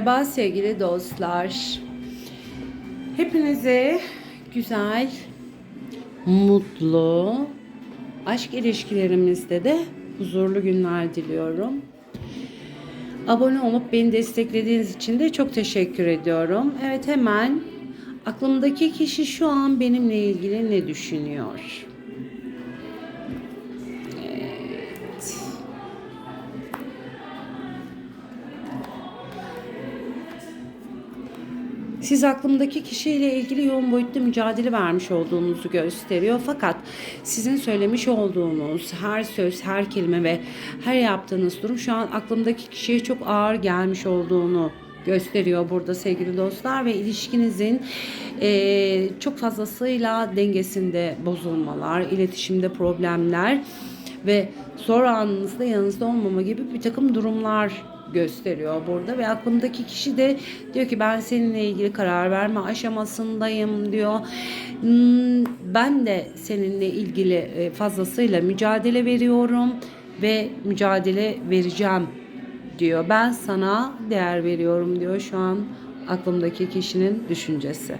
Merhaba sevgili dostlar. Hepinize güzel, mutlu, aşk ilişkilerimizde de huzurlu günler diliyorum. Abone olup beni desteklediğiniz için de çok teşekkür ediyorum. Evet hemen aklımdaki kişi şu an benimle ilgili ne düşünüyor? Siz aklımdaki kişiyle ilgili yoğun boyutta mücadele vermiş olduğunuzu gösteriyor. Fakat sizin söylemiş olduğunuz her söz, her kelime ve her yaptığınız durum şu an aklımdaki kişiye çok ağır gelmiş olduğunu gösteriyor burada sevgili dostlar ve ilişkinizin eee, çok fazlasıyla dengesinde bozulmalar, iletişimde problemler ve zor anınızda yanınızda olmama gibi bir takım durumlar gösteriyor burada ve aklımdaki kişi de diyor ki ben seninle ilgili karar verme aşamasındayım diyor. Hmm, Ben de seninle ilgili e, fazlasıyla mücadele veriyorum ve mücadele vereceğim diyor. Ben sana değer veriyorum diyor şu an aklımdaki kişinin düşüncesi.